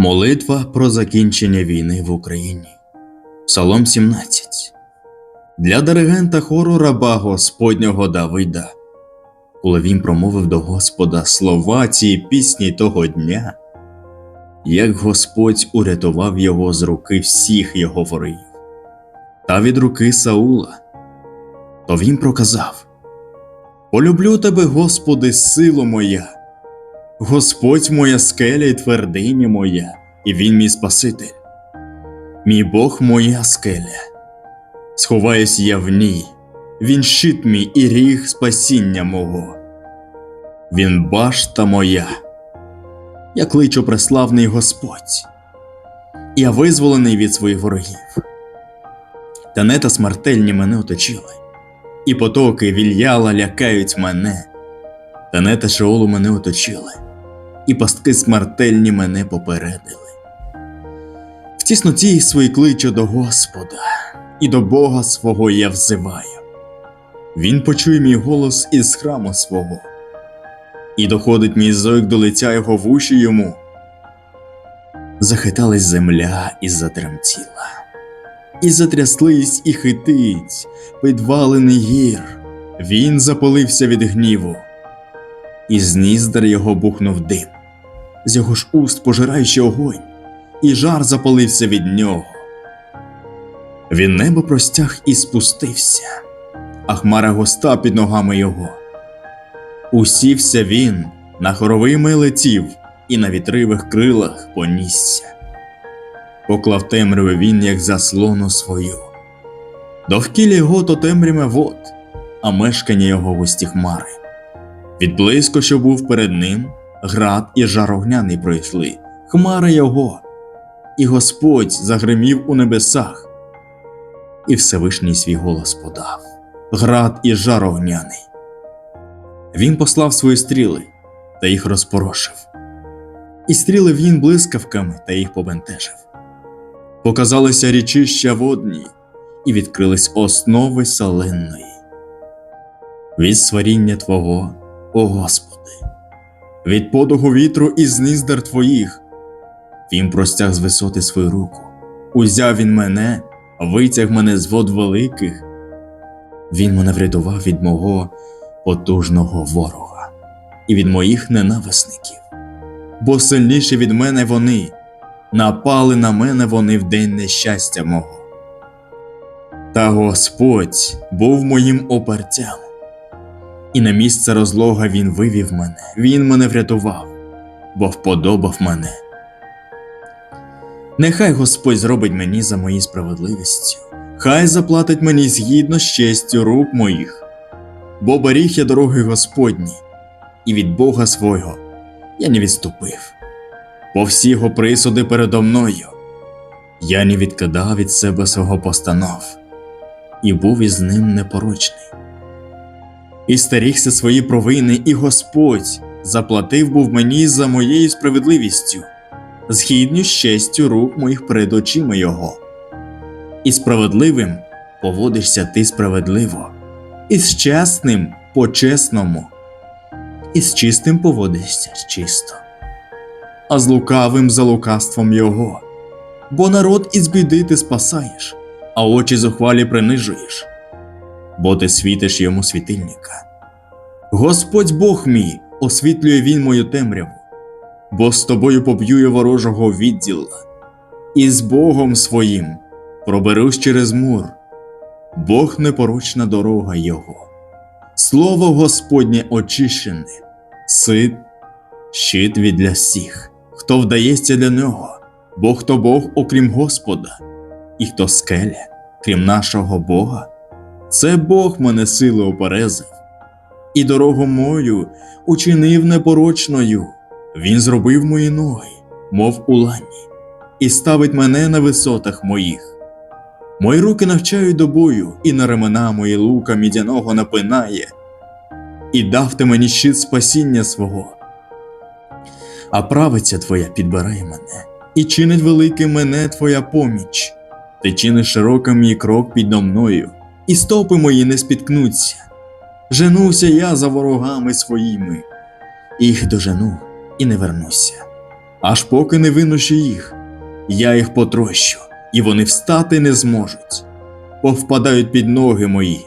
Молитва про закінчення війни в Україні. Псалом 17. Для диригента хору раба Господнього Давида. Коли він промовив до Господа слова цієї пісні того дня, як Господь урятував його з руки всіх його ворогів та від руки Саула, то він проказав: Полюблю тебе, Господи, сило моя. Господь моя скеля і твердиня моя, і Він мій Спаситель. Мій Бог моя скеля. Сховаюсь я в ній, Він щит мій і ріг спасіння мого. Він башта моя. Я кличу преславний Господь. Я визволений від своїх ворогів. Танета смертельні мене оточили, і потоки вільяла лякають мене. Танета Шеолу мене оточили, і пастки смертельні мене попередили. В тісноті свої кличу до Господа, і до Бога свого я взиваю. Він почує мій голос із храму свого, і доходить мій зойк до лиця його в уші йому. Захиталась земля і затремтіла, і затряслись, і хитить підвалений гір. Він запалився від гніву і з ніздар його бухнув дим, з його ж уст пожираючи огонь, і жар запалився від нього. Він небо простяг і спустився, а хмара госта під ногами його. Усівся він, на хоровими летів, і на вітривих крилах понісся. Поклав темряву він, як заслону свою. Довкілля його то темрява вод, а мешкання його густі хмари. Від близько, що був перед ним, град і жар огняний пройшли, хмари його, і Господь загримів у небесах, і Всевишній свій голос подав град і жар огняний. Він послав свої стріли та їх розпорошив, і стріли він блискавками та їх побентежив. Показалися річища водні, і відкрились основи соленної. Від сваріння Твого о Господи, від подугу вітру і зниздар Твоїх. Він простяг з висоти свою руку, узяв він мене, витяг мене з вод великих. Він мене врятував від мого потужного ворога і від моїх ненависників, бо сильніші від мене вони, напали на мене вони в день нещастя мого. Та Господь був моїм опертям і на місце розлога він вивів мене, він мене врятував, бо вподобав мене. Нехай Господь зробить мені за моєю справедливістю, хай заплатить мені згідно з честю рук моїх, бо беріг я дороги Господні, і від Бога свого я не відступив, бо всі його присуди передо мною. Я не відкидав від себе свого постанов, і був із ним непорочний і старігся свої провини, і Господь заплатив був мені за моєю справедливістю, згідно з честю рук моїх перед очима Його. І справедливим поводишся ти справедливо, і з чесним по чесному, і з чистим поводишся чисто, а з лукавим за лукавством Його, бо народ із біди ти спасаєш, а очі зухвалі принижуєш бо ти світиш йому світильника. Господь Бог мій, освітлює він мою темряву, бо з тобою поб'ює ворожого відділа, і з Богом своїм проберусь через мур, Бог непорочна дорога Його. Слово Господнє очищене, сит, щит від для всіх, хто вдається для нього, бо хто Бог, окрім Господа, і хто скеля, крім нашого Бога. Це Бог мене сили оперезив, і дорогу мою учинив непорочною. Він зробив мої ноги, мов у лані, і ставить мене на висотах моїх. Мої руки навчають до бою, і на ремена мої лука мідяного напинає, і дав ти мені щит спасіння свого. А правиця твоя підбирає мене, і чинить великим мене твоя поміч, ти чиниш широкий мій крок підо мною і стопи мої не спіткнуться. Женуся я за ворогами своїми, їх дожену і не вернуся. аж поки не винущу їх. Я їх потрощу, і вони встати не зможуть, повпадають під ноги мої.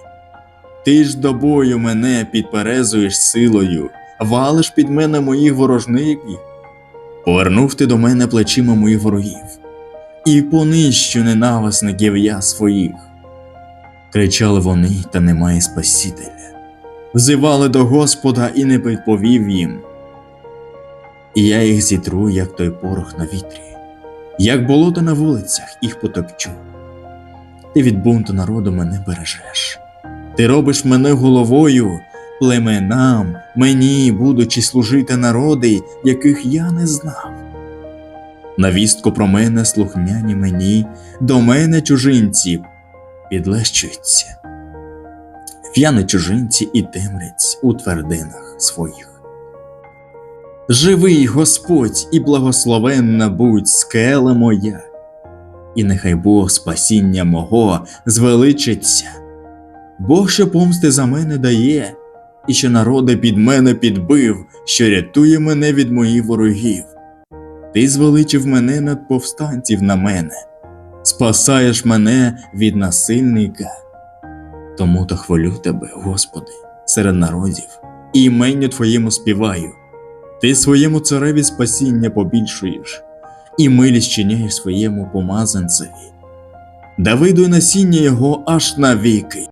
Ти ж до бою мене підперезуєш силою, валиш під мене моїх ворожників. Повернув ти до мене плечима моїх ворогів, і понищу ненависників я своїх. Кричали вони, та немає Спасителя. Взивали до Господа і не відповів їм. І я їх зітру, як той порох на вітрі, як болото на вулицях, їх потопчу. Ти від бунту народу мене бережеш. Ти робиш мене головою, племенам, мені, будучи служити народи, яких я не знав. Навістку про мене слухняні мені, до мене чужинці підлещуються. В'яни чужинці і темрять у твердинах своїх. Живий Господь і благословенна будь скела моя, і нехай Бог спасіння мого звеличиться. Бог, що помсти за мене дає, і що народи під мене підбив, що рятує мене від моїх ворогів. Ти звеличив мене над повстанців на мене, спасаєш мене від насильника. Тому то хвалю тебе, Господи, серед народів, і іменню Твоєму співаю. Ти своєму цареві спасіння побільшуєш, і милість чиняєш своєму помазанцеві. Давиду насіння його аж навіки.